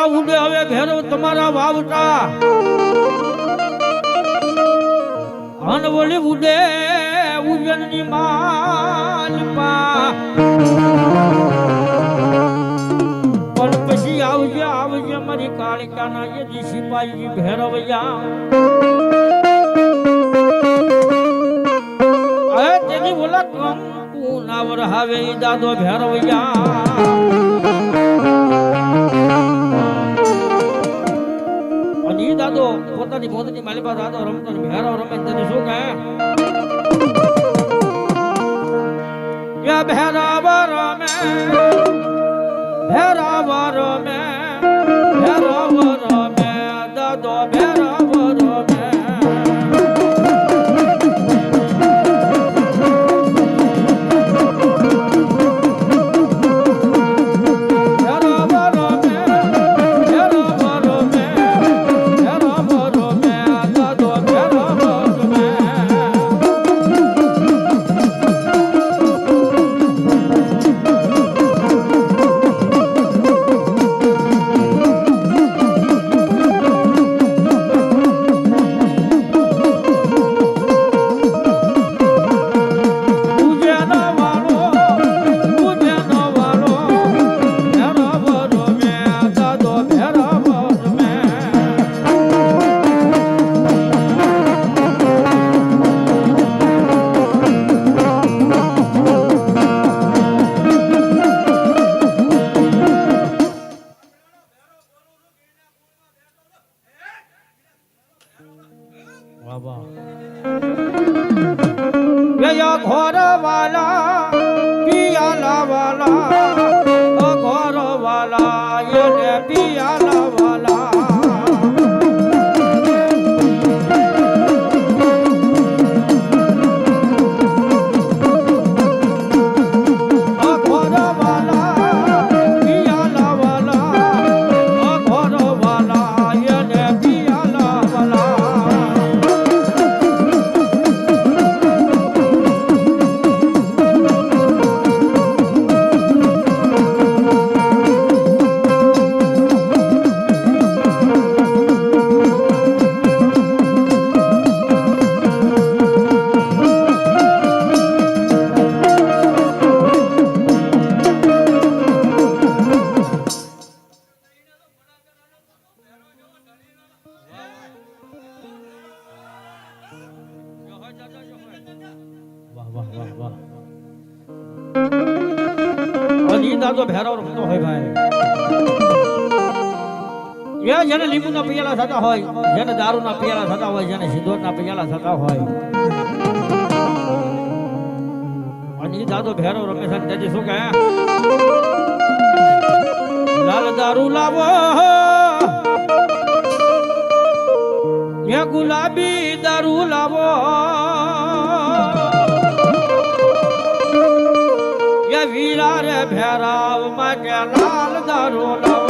વાલા ઊંડે હવે ભેરવ તમારા વાવટા. અનવળી ઉડે ઉજ્જૈનની માલપા પણ પછી આવજે આવજે મારી કાળિકાના દિશી પાઈ ભેરવયા. તેની બોલા કંકુ નાવર હવે દાદો ભેરવયા. પોતાની પોતાની માલિકા દાદો રમતો ને ભેરવ રમે તને શું કહે? યા ભેરવ રમે? યા ઘોર વાલા પિયાલા વાલા ઘોર વાલા પિયાલા વાલા વાહ વાહ વાહ વાહ અને ઈ દાદો ભેરાવ રમતો હોય ભાઈ એ જેને લીંબુના પિયાલા થતા હોય, જેને દારૂના પિયાલા થતા હોય, જેને સિંદૂરના પિયાલા થતા હોય। અને ઈ દાદો ભેરાવ રમે છે ને તેથી શું કહે? લાલ દારૂ લાવો એ ગુલાબી દારૂ લાવો। વીરા રે ભેરાવ માટે લાલ દારૂ લાવો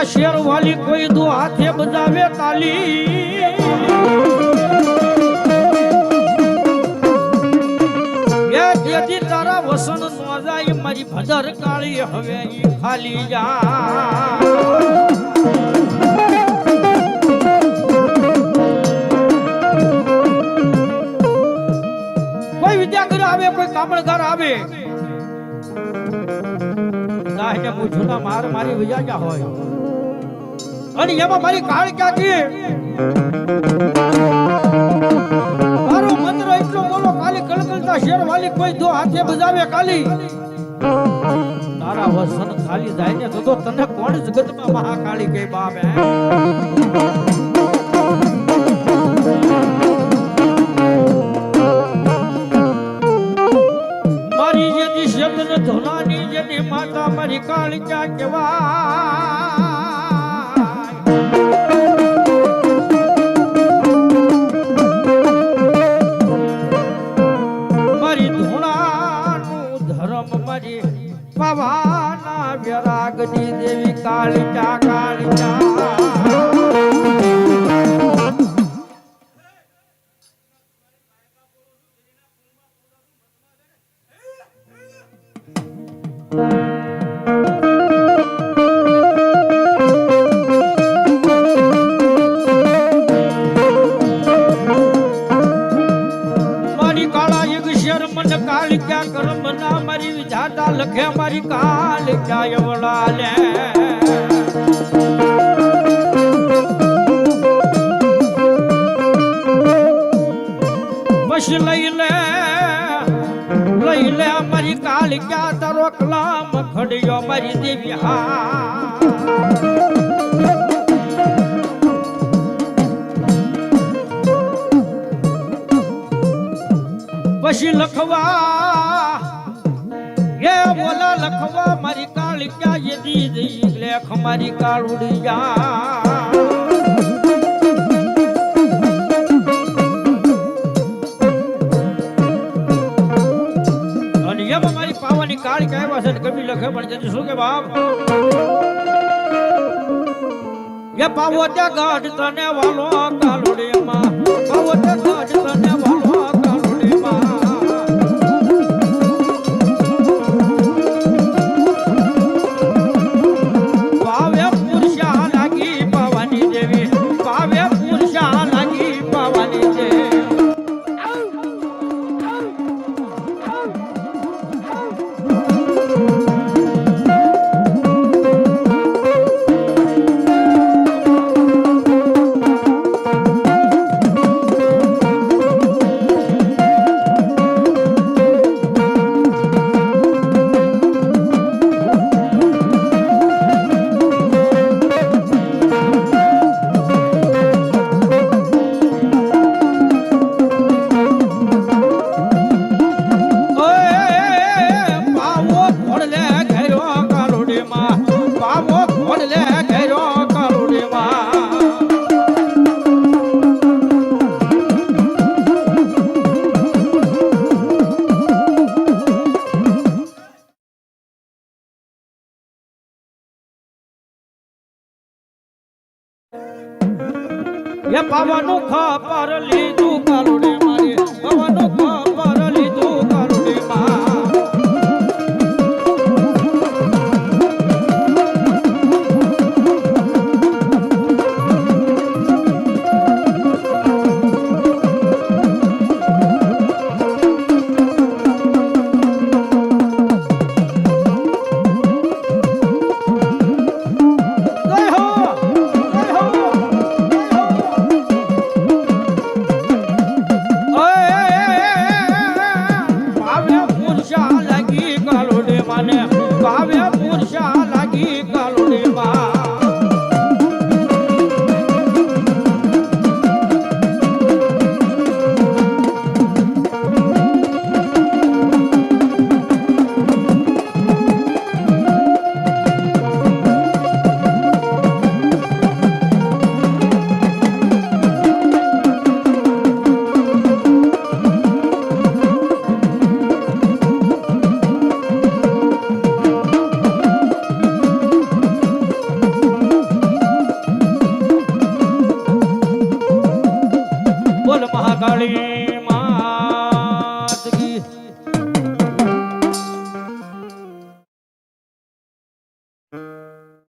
કલકલતા શેર વાલી કોઈ દો હાથે બજાવે તાલી જેથી તારા વસણ નો મારી ભદર કાળી હવે ખાલી જા કોઈ વિદ્યાગર આવે, કોઈ કામણગાર આવે. ના કે હું જૂના માર મારી વિજાજા હોય. અને એમાં મારી કાળ ક્યાં કે મારો મંત્ર એટલો બોલો, કાલી કલકલતા શેર વાલી કોઈ દો હાથે બજાવે કાલી. તારા વસન ખાલી જાય ને તો તને કોણ જગતમાં મહાકાળી કે બાપ મારી જેની શબ્દ ધોલાની જેની માતા મારી કાળી ક્યાં કેવાય મન કાળિકા કર્મ ના? મારી વિધાતા લખે, મારી કાળિકા એવડા લે? બસ લઈ લે લઈ લે, મારી કાળિકા તારો કલામ ખડ્યો, મારી દેવી હા. પછી લખવા. એ બોલા લખવા, મારી કાળી ક્યાં દીધી લેખ મારી કાળુડી જા મારી પાવાની કાળી કહેવા છે કવિ લખે, પણ તેથી શું કે બાપ? એ પાવો ત્યાં ગાઢ તને વાલો કાલુડીમાં પાવો ત્યાં ગાઢ તને એ પાવાનું ખબર લીધું